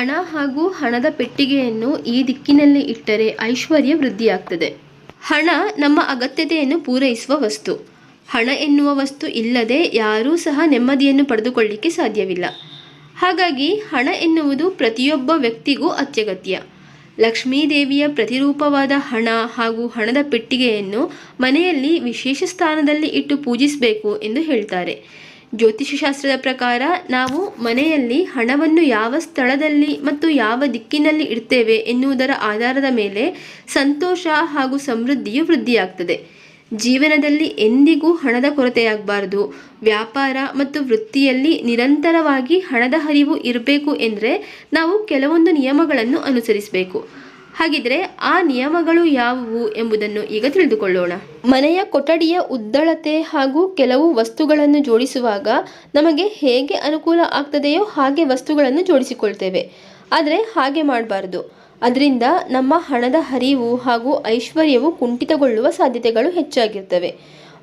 ಹಣ ಹಾಗೂ ಹಣದ ಪೆಟ್ಟಿಗೆಯನ್ನು ಈ ದಿಕ್ಕಿನಲ್ಲಿ ಇಟ್ಟರೆ ಐಶ್ವರ್ಯ ವೃದ್ಧಿಯಾಗ್ತದೆ. ಹಣ ನಮ್ಮ ಅಗತ್ಯತೆಯನ್ನು ಪೂರೈಸುವ ವಸ್ತು. ಹಣ ಎನ್ನುವ ವಸ್ತು ಇಲ್ಲದೆ ಯಾರೂ ಸಹ ನೆಮ್ಮದಿಯನ್ನು ಪಡೆದುಕೊಳ್ಳಿಕ್ಕೆ ಸಾಧ್ಯವಿಲ್ಲ. ಹಾಗಾಗಿ ಹಣ ಎನ್ನುವುದು ಪ್ರತಿಯೊಬ್ಬ ವ್ಯಕ್ತಿಗೂ ಅತ್ಯಗತ್ಯ. ಲಕ್ಷ್ಮೀದೇವಿಯ ಪ್ರತಿರೂಪವಾದ ಹಣ ಹಾಗೂ ಹಣದ ಪೆಟ್ಟಿಗೆಯನ್ನು ಮನೆಯಲ್ಲಿ ವಿಶೇಷ ಸ್ಥಾನದಲ್ಲಿ ಇಟ್ಟು ಪೂಜಿಸಬೇಕು ಎಂದು ಹೇಳ್ತಾರೆ. ಜ್ಯೋತಿಷಶಾಸ್ತ್ರದ ಪ್ರಕಾರ ನಾವು ಮನೆಯಲ್ಲಿ ಹಣವನ್ನು ಯಾವ ಸ್ಥಳದಲ್ಲಿ ಮತ್ತು ಯಾವ ದಿಕ್ಕಿನಲ್ಲಿ ಇಡ್ತೇವೆ ಎನ್ನುವುದರ ಆಧಾರದ ಮೇಲೆ ಸಂತೋಷ ಹಾಗೂ ಸಮೃದ್ಧಿಯು ವೃದ್ಧಿಯಾಗ್ತದೆ. ಜೀವನದಲ್ಲಿ ಎಂದಿಗೂ ಹಣದ ಕೊರತೆಯಾಗಬಾರದು. ವ್ಯಾಪಾರ ಮತ್ತು ವೃತ್ತಿಯಲ್ಲಿ ನಿರಂತರವಾಗಿ ಹಣದ ಹರಿವು ಇರಬೇಕು ಎಂದರೆ ನಾವು ಕೆಲವೊಂದು ನಿಯಮಗಳನ್ನು ಅನುಸರಿಸಬೇಕು. ಹಾಗಿದ್ರೆ ಆ ನಿಯಮಗಳು ಯಾವುವು ಎಂಬುದನ್ನು ಈಗ ತಿಳಿದುಕೊಳ್ಳೋಣ. ಮನೆಯ ಕೊಠಡಿಯ ಉದ್ದಳತೆ ಹಾಗೂ ಕೆಲವು ವಸ್ತುಗಳನ್ನು ಜೋಡಿಸುವಾಗ ನಮಗೆ ಹೇಗೆ ಅನುಕೂಲ ಆಗ್ತದೆಯೋ ಹಾಗೆ ವಸ್ತುಗಳನ್ನು ಜೋಡಿಸಿಕೊಳ್ತೇವೆ. ಆದರೆ ಹಾಗೆ ಮಾಡಬಾರ್ದು. ಅದರಿಂದ ನಮ್ಮ ಹಣದ ಹರಿವು ಹಾಗೂ ಐಶ್ವರ್ಯವು ಕುಂಠಿತಗೊಳ್ಳುವ ಸಾಧ್ಯತೆಗಳು ಹೆಚ್ಚಾಗಿರ್ತವೆ.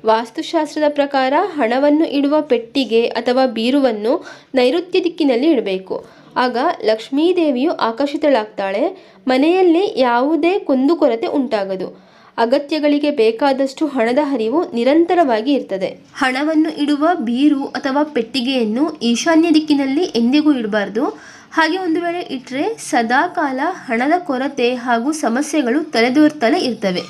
ವಾಸ್ತುಶಾಸ್ತ್ರದ ಪ್ರಕಾರ ಹಣವನ್ನು ಇಡುವ ಪೆಟ್ಟಿಗೆ ಅಥವಾ ಬೀರುವನ್ನು ನೈಋತ್ಯ ದಿಕ್ಕಿನಲ್ಲಿ ಇಡಬೇಕು. ಆಗ ಲಕ್ಷ್ಮೀದೇವಿಯು ಆಕರ್ಷಿತಳಾಗ್ತಾಳೆ. ಮನೆಯಲ್ಲಿ ಯಾವುದೇ ಕುಂದುಕೊರತೆ ಉಂಟಾಗದು. ಅಗತ್ಯಗಳಿಗೆ ಬೇಕಾದಷ್ಟು ಹಣದ ಹರಿವು ನಿರಂತರವಾಗಿ ಇರ್ತದೆ. ಹಣವನ್ನು ಇಡುವ ಬೀರು ಅಥವಾ ಪೆಟ್ಟಿಗೆಯನ್ನು ಈಶಾನ್ಯ ದಿಕ್ಕಿನಲ್ಲಿ ಎಂದಿಗೂ ಇಡಬಾರ್ದು. ಹಾಗೆ ಒಂದು ವೇಳೆ ಇಟ್ಟರೆ ಸದಾ ಕಾಲ ಹಣದ ಕೊರತೆ ಹಾಗೂ ಸಮಸ್ಯೆಗಳು ತಲೆದೋರ್ತಲೇ ಇರ್ತವೆ.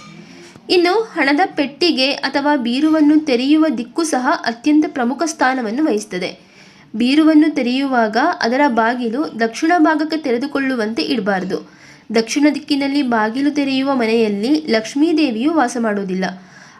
ಇನ್ನು ಹಣದ ಪೆಟ್ಟಿಗೆ ಅಥವಾ ಬೀರುವನ್ನು ತೆರೆಯುವ ದಿಕ್ಕು ಸಹ ಅತ್ಯಂತ ಪ್ರಮುಖ ಸ್ಥಾನವನ್ನು ವಹಿಸ್ತದೆ. ಬೀರುವನ್ನು ತೆರೆಯುವಾಗ ಅದರ ಬಾಗಿಲು ದಕ್ಷಿಣ ಭಾಗಕ್ಕೆ ತೆರೆದುಕೊಳ್ಳುವಂತೆ ಇಡಬಾರದು. ದಕ್ಷಿಣ ದಿಕ್ಕಿನಲ್ಲಿ ಬಾಗಿಲು ತೆರೆಯುವ ಮನೆಯಲ್ಲಿ ಲಕ್ಷ್ಮೀದೇವಿಯು ವಾಸ ಮಾಡುವುದಿಲ್ಲ.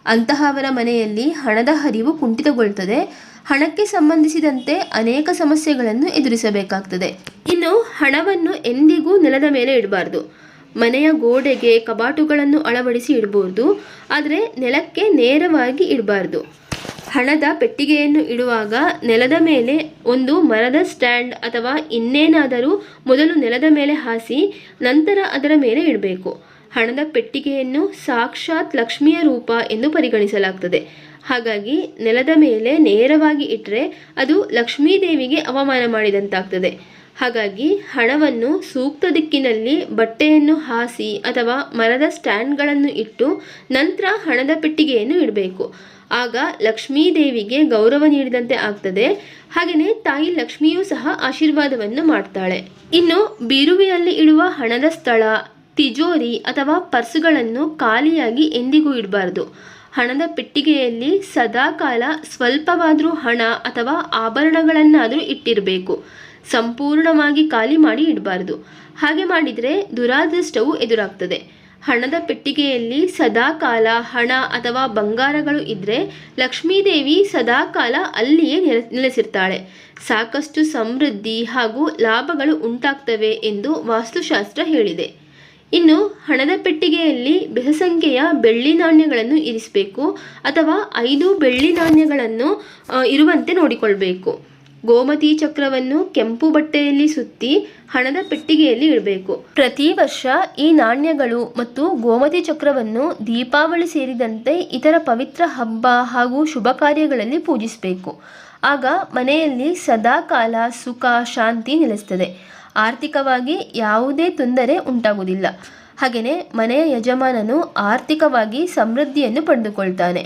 ಅಂತಹವರ ಮನೆಯಲ್ಲಿ ಹಣದ ಹರಿವು ಕುಂಠಿತಗೊಳ್ಳುತ್ತದೆ. ಹಣಕ್ಕೆ ಸಂಬಂಧಿಸಿದಂತೆ ಅನೇಕ ಸಮಸ್ಯೆಗಳನ್ನು ಎದುರಿಸಬೇಕಾಗ್ತದೆ. ಇನ್ನು ಹಣವನ್ನು ಎಂದಿಗೂ ನೆಲದ ಮೇಲೆ ಇಡಬಾರ್ದು. ಮನೆಯ ಗೋಡೆಗೆ ಕಬಾಟುಗಳನ್ನು ಅಳವಡಿಸಿ ಇಡಬಹುದು. ಆದರೆ ನೆಲಕ್ಕೆ ನೇರವಾಗಿ ಇಡಬಾರ್ದು. ಹಣದ ಪೆಟ್ಟಿಗೆಯನ್ನು ಇಡುವಾಗ ನೆಲದ ಮೇಲೆ ಒಂದು ಮರದ ಸ್ಟ್ಯಾಂಡ್ ಅಥವಾ ಇನ್ನೇನಾದರೂ ಮೊದಲು ನೆಲದ ಮೇಲೆ ಹಾಸಿ ನಂತರ ಅದರ ಮೇಲೆ ಇಡಬೇಕು. ಹಣದ ಪೆಟ್ಟಿಗೆಯನ್ನು ಸಾಕ್ಷಾತ್ ಲಕ್ಷ್ಮಿಯ ರೂಪ ಎಂದು ಪರಿಗಣಿಸಲಾಗ್ತದೆ. ಹಾಗಾಗಿ ನೆಲದ ಮೇಲೆ ನೇರವಾಗಿ ಇಟ್ಟರೆ ಅದು ಲಕ್ಷ್ಮೀದೇವಿಗೆ ಅವಮಾನ ಮಾಡಿದಂತಾಗ್ತದೆ. ಹಾಗಾಗಿ ಹಣವನ್ನು ಸೂಕ್ತ ದಿಕ್ಕಿನಲ್ಲಿ ಬಟ್ಟೆಯನ್ನು ಹಾಸಿ ಅಥವಾ ಮರದ ಸ್ಟ್ಯಾಂಡ್ಗಳನ್ನು ಇಟ್ಟು ನಂತರ ಹಣದ ಪೆಟ್ಟಿಗೆಯನ್ನು ಇಡಬೇಕು. ಆಗ ಲಕ್ಷ್ಮೀದೇವಿಗೆ ಗೌರವ ನೀಡಿದಂತೆ ಆಗ್ತದೆ. ಹಾಗೆಯೇ ತಾಯಿ ಲಕ್ಷ್ಮಿಯೂ ಸಹ ಆಶೀರ್ವಾದವನ್ನು ಮಾಡ್ತಾಳೆ. ಇನ್ನು ಬಿರುವಿಯಲ್ಲಿ ಇಡುವ ಹಣದ ಸ್ಥಳ, ತಿಜೋರಿ ಅಥವಾ ಪರ್ಸುಗಳನ್ನು ಖಾಲಿಯಾಗಿ ಎಂದಿಗೂ ಇಡಬಾರ್ದು. ಹಣದ ಪೆಟ್ಟಿಗೆಯಲ್ಲಿ ಸದಾಕಾಲ ಸ್ವಲ್ಪವಾದರೂ ಹಣ ಅಥವಾ ಆಭರಣಗಳನ್ನಾದರೂ ಇಟ್ಟಿರಬೇಕು. ಸಂಪೂರ್ಣವಾಗಿ ಖಾಲಿ ಮಾಡಿ ಇಡಬಾರ್ದು. ಹಾಗೆ ಮಾಡಿದರೆ ದುರಾದೃಷ್ಟವು ಎದುರಾಗ್ತದೆ. ಹಣದ ಪೆಟ್ಟಿಗೆಯಲ್ಲಿ ಸದಾಕಾಲ ಹಣ ಅಥವಾ ಬಂಗಾರಗಳು ಇದ್ದರೆ ಲಕ್ಷ್ಮೀದೇವಿ ಸದಾಕಾಲ ಅಲ್ಲಿಯೇ ನೆಲೆ, ನೆಲೆಸಿರ್ತಾಳೆ. ಸಾಕಷ್ಟು ಸಮೃದ್ಧಿ ಹಾಗೂ ಲಾಭಗಳು ಉಂಟಾಗ್ತವೆ ಎಂದು ವಾಸ್ತುಶಾಸ್ತ್ರ ಹೇಳಿದೆ. ಇನ್ನು ಹಣದ ಪೆಟ್ಟಿಗೆಯಲ್ಲಿ ಬೆಸಸಂಖ್ಯೆಯ ಬೆಳ್ಳಿ ನಾಣ್ಯಗಳನ್ನು ಇರಿಸಬೇಕು ಅಥವಾ ಐದು ಬೆಳ್ಳಿ ನಾಣ್ಯಗಳನ್ನು ಇರುವಂತೆ ನೋಡಿಕೊಳ್ಬೇಕು. ಗೋಮತಿ ಚಕ್ರವನ್ನು ಕೆಂಪು ಬಟ್ಟೆಯಲ್ಲಿ ಸುತ್ತಿ ಹಣದ ಪೆಟ್ಟಿಗೆಯಲ್ಲಿ ಇಡಬೇಕು. ಪ್ರತಿ ವರ್ಷ ಈ ನಾಣ್ಯಗಳು ಮತ್ತು ಗೋಮತಿ ಚಕ್ರವನ್ನು ದೀಪಾವಳಿ ಸೇರಿದಂತೆ ಇತರ ಪವಿತ್ರ ಹಬ್ಬ ಹಾಗೂ ಶುಭ ಕಾರ್ಯಗಳಲ್ಲಿ ಪೂಜಿಸಬೇಕು. ಆಗ ಮನೆಯಲ್ಲಿ ಸದಾಕಾಲ ಸುಖ, ಶಾಂತಿ ನೆಲೆಸ್ತದೆ ಆರ್ಥಿಕವಾಗಿ ಯಾವುದೇ ತೊಂದರೆ ಉಂಟಾಗುವುದಿಲ್ಲ. ಹಾಗೆಯೇ ಮನೆಯ ಯಜಮಾನನು ಆರ್ಥಿಕವಾಗಿ ಸಮೃದ್ಧಿಯನ್ನು ಪಡೆದುಕೊಳ್ತಾನೆ.